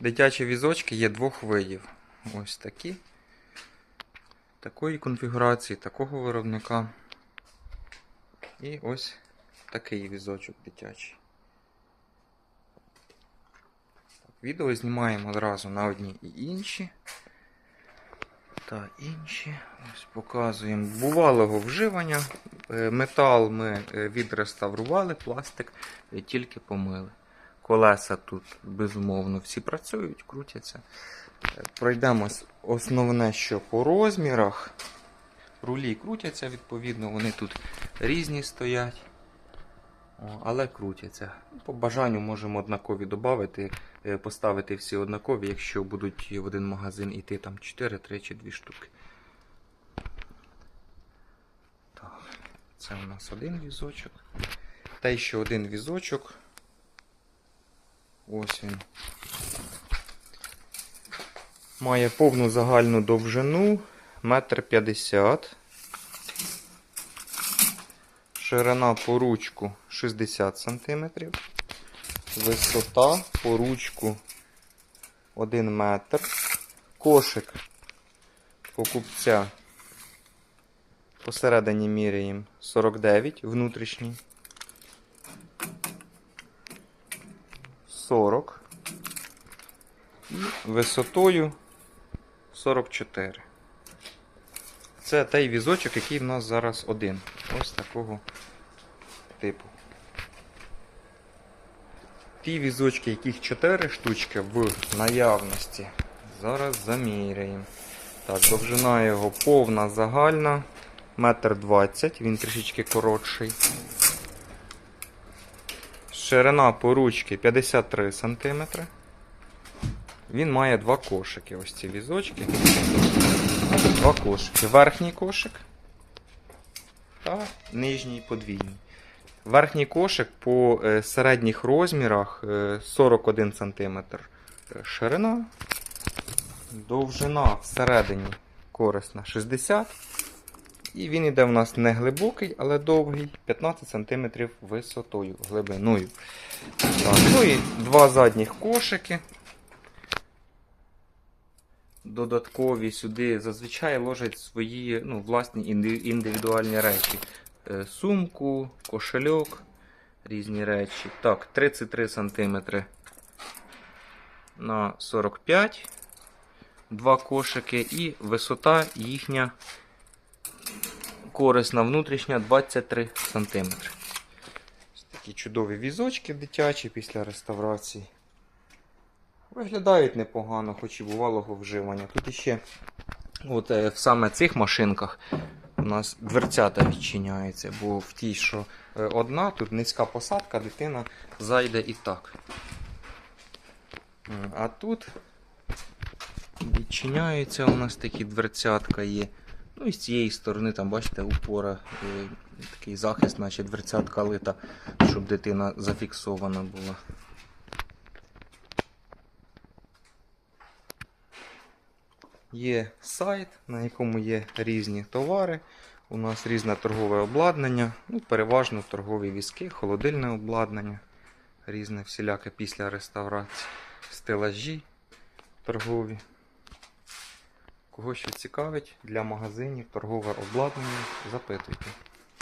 Дитячі візочки є двох видів. Ось такі. Такої конфігурації, такого виробника. І ось такий візочок дитячий. Відео знімаємо одразу на одні і інші. Та інші. Ось показуємо бувалого вживання. Е, Метал ми е, відреставрували, пластик е, тільки помили. Колеса тут безумовно всі працюють, крутяться. Е, Пройдемось основне, що по розмірах. Рулі крутяться, відповідно, вони тут різні стоять. Але крутяться. По бажанню можемо однакові додати, поставити всі однакові, якщо будуть в один магазин іти там 4, 3 чи 2 штуки. Так, це у нас один візочок. Та ще один візочок. Ось він. Має повну загальну довжину 1,50 м. Ширина по ручку 60 см. Висота по ручку 1 метр. Кошик покупця посередині міряємо 49 внутрішній. 40 і висотою 44. Це той візочок, який в нас зараз один. Ось такого типу. Ті візочки, яких 4 штучки в наявності. Зараз заміряємо. Так, довжина його повна загальна. Метр 20, він трішечки коротший. Ширина по ручці 53 см. Він має два кошики. Ось ці візочки. Два кошики. Верхній кошик та нижній подвійний. Верхній кошик по е, середніх розмірах е, 41 см ширина. Довжина всередині корисна 60 і він іде в нас не глибокий, але довгий, 15 см висотою, глибиною. Так, ну і два задніх кошики. Додаткові сюди зазвичай ложать свої ну, власні індивідуальні речі. Е, Сумку, кошельок, різні речі. Так, 33 см на 45 Два кошики і висота їхня корисна внутрішня 23 см. Такі чудові візочки дитячі після реставрації. Виглядають непогано, хоч і бувалого вживання. Тут іще от, е, в саме цих машинках у нас дверцята відчиняються, бо в тій, що е, одна, тут низька посадка, дитина зайде і так. А тут відчиняються у нас такі дверцятка є. Ну і з цієї сторони, там, бачите, упора, е, такий захист, наче дверцятка лита, щоб дитина зафіксована була. Є сайт, на якому є різні товари. У нас різне торгове обладнання, ну, переважно торгові візки, холодильне обладнання, різне всіляке після реставрації, стелажі торгові. Кого що цікавить для магазинів, торгове обладнання, запитуйте.